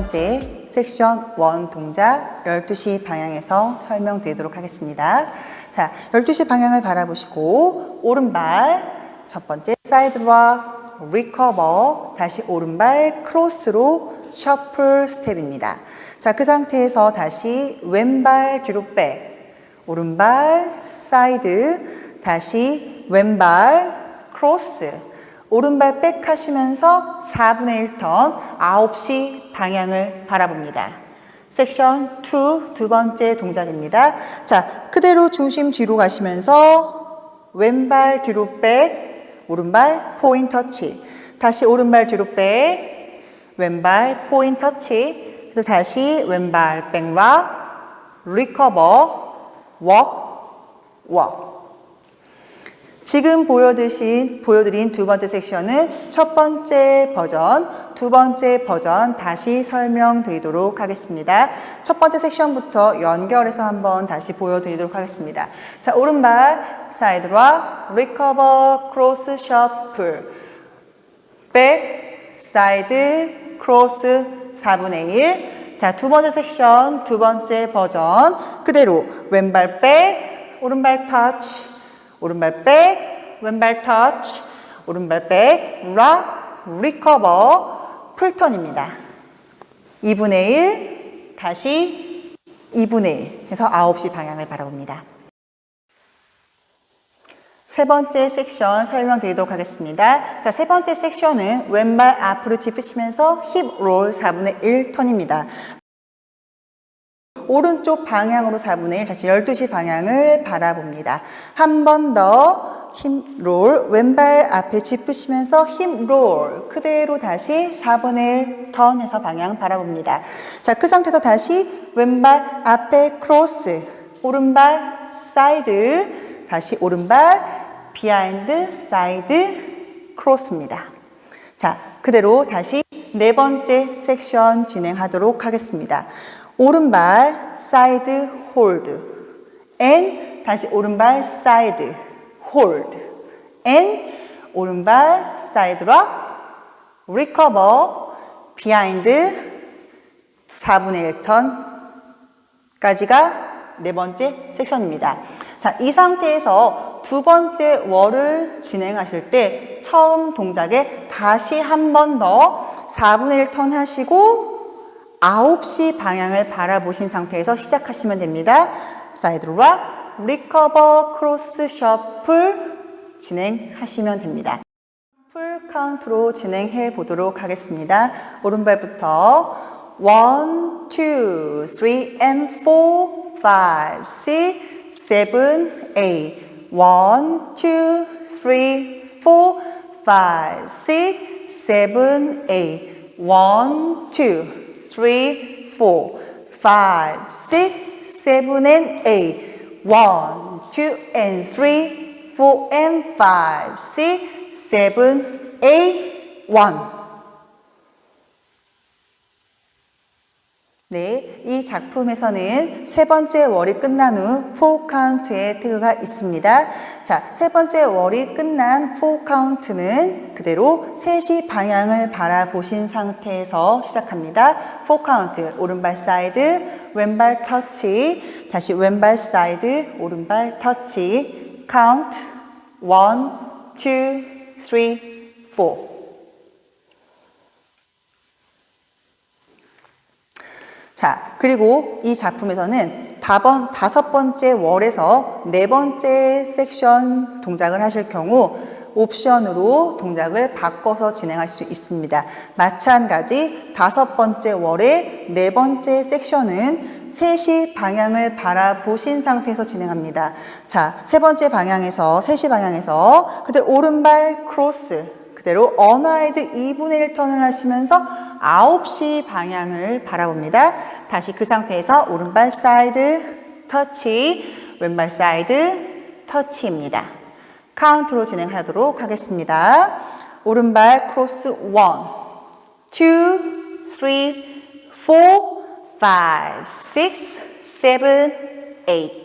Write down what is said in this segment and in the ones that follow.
번째 섹션 1 동작 12시 방향에서 설명드리도록 하겠습니다. 자, 12시 방향을 바라보시고 오른발 첫 번째 사이드와 리커버 다시 오른발 크로스로 셔플 스텝입니다. 자, 그 상태에서 다시 왼발 뒤로 백 오른발 사이드 다시 왼발 크로스 오른발 백 하시면서 4분의 1턴 9시 방향을 바라봅니다. 섹션 2 두 번째 동작입니다. 자, 그대로 중심 뒤로 가시면서 왼발 뒤로 백, 오른발 포인 터치. 다시 오른발 뒤로 백, 왼발 포인 터치. 그래서 다시 왼발 백락, 리커버, 웍, 웍. 지금 보여드린, 보여드린 두 번째 섹션은 첫 번째 버전, 두 번째 버전 다시 설명드리도록 하겠습니다. 첫 번째 섹션부터 연결해서 한번 다시 보여드리도록 하겠습니다. 자, 오른발 사이드와 리커버 크로스 셔플 백 사이드 크로스 4분의 1 자, 두 번째 섹션, 두 번째 버전 그대로 왼발 백, 오른발 터치 오른발 백, 왼발 터치, 오른발 백, 락, 리커버, 풀턴입니다. 2분의 1, 다시 2분의 1 해서 9시 방향을 바라봅니다. 세 번째 섹션 설명드리도록 하겠습니다. 자, 세 번째 섹션은 왼발 앞으로 짚으시면서 힙 롤 4분의 1 턴입니다. 오른쪽 방향으로 4분의 1 다시 12시 방향을 바라봅니다. 한 번 더 힘 롤 왼발 앞에 짚으시면서 힘 롤 그대로 다시 4분의 1 턴해서 방향 바라봅니다. 자, 그 상태에서 다시 왼발 앞에 크로스 오른발 사이드 다시 오른발 비하인드 사이드 크로스입니다. 자, 그대로 다시 네 번째 섹션 진행하도록 하겠습니다. 오른발 사이드 홀드 앤 다시 오른발 사이드 홀드 앤 오른발 사이드 락 리커버 비하인드 4분의 1턴까지가 네 번째 섹션입니다. 자, 이 상태에서 두 번째 월을 진행하실 때 처음 동작에 다시 한 번 더 4분의 1턴 하시고 9시 방향을 바라보신 상태에서 시작하시면 됩니다. 사이드 락, 리커버, 크로스, 셔플 진행하시면 됩니다. 풀 카운트로 진행해 보도록 하겠습니다. 오른발부터 1, 2, 3, and 4, 5, 6, 7, 8 1, 2, 3, 4, 5, 6, 7, 8 1, 2, three, four, five, six, seven, and eight. One, two, and three, four, and five, six, seven, eight, one. 네, 이 작품에서는 세 번째 월이 끝난 후 포 카운트의 태그가 있습니다. 자, 세 번째 월이 끝난 포 카운트는 그대로 3시 방향을 바라보신 상태에서 시작합니다. 포 카운트, 오른발 사이드, 왼발 터치, 다시 왼발 사이드, 오른발 터치, 카운트, 1, 2, 3, 4. 자, 그리고 이 작품에서는 다번, 다섯 번째 월에서 네 번째 섹션 동작을 하실 경우 옵션으로 동작을 바꿔서 진행할 수 있습니다. 마찬가지 다섯 번째 월의 네 번째 섹션은 3시 방향을 바라보신 상태에서 진행합니다. 자, 세 번째 방향에서, 3시 방향에서, 그때 오른발 크로스, 그대로 어나이드 2분의 1 턴을 하시면서 9시 방향을 바라봅니다. 다시 그 상태에서 오른발 사이드 터치, 왼발 사이드 터치입니다. 카운트로 진행하도록 하겠습니다. 오른발 크로스 1, 2, 3, 4, 5, 6, 7, 8.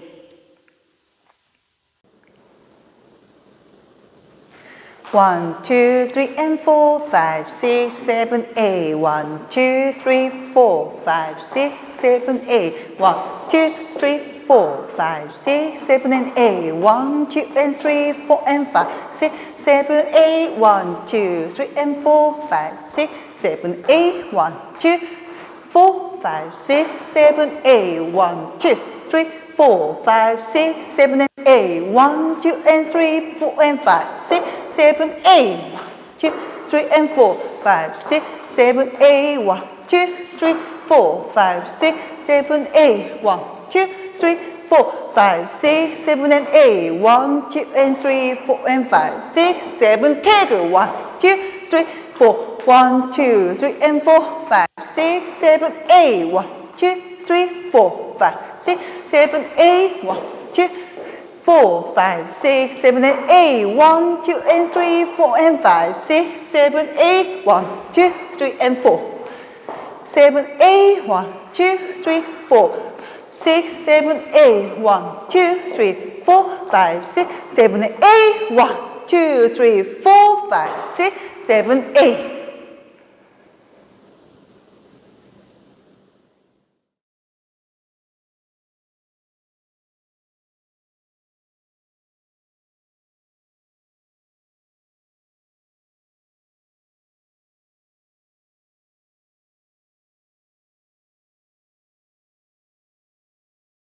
One, two, three, and four, five, six, seven, eight. One, two, three, four, five, six, seven, eight. One, two, three, four, five, six, seven, and eight. One, two, and three, four, and five, six, seven, eight. One, two, three, and four, five, six, seven, eight. One, two, four, five, six, seven, eight. One, two, three, four, five, six, seven, and eight. One, two, and three, four, and five, six, seven, eight. One, two, three, and four, five, six, seven, eight. One, two, three, four, five, six, seven, eight. One, two, three, four, five, six, seven, and eight. One, two, and three, four, and five, six, seven, take. One, two, three, four. One, two, three, and four, five, six, seven, eight. One, two, three, four, five, six, seven, eight. One, two, four, five, six, seven, and eight. One, two, and three, four, and five, six, seven, eight. One, two, three, and four. Seven, eight. One, two, three, four. Six, seven, eight. One, two, three, four, five, six, seven, eight. One, two, three, four, five, six, seven, eight.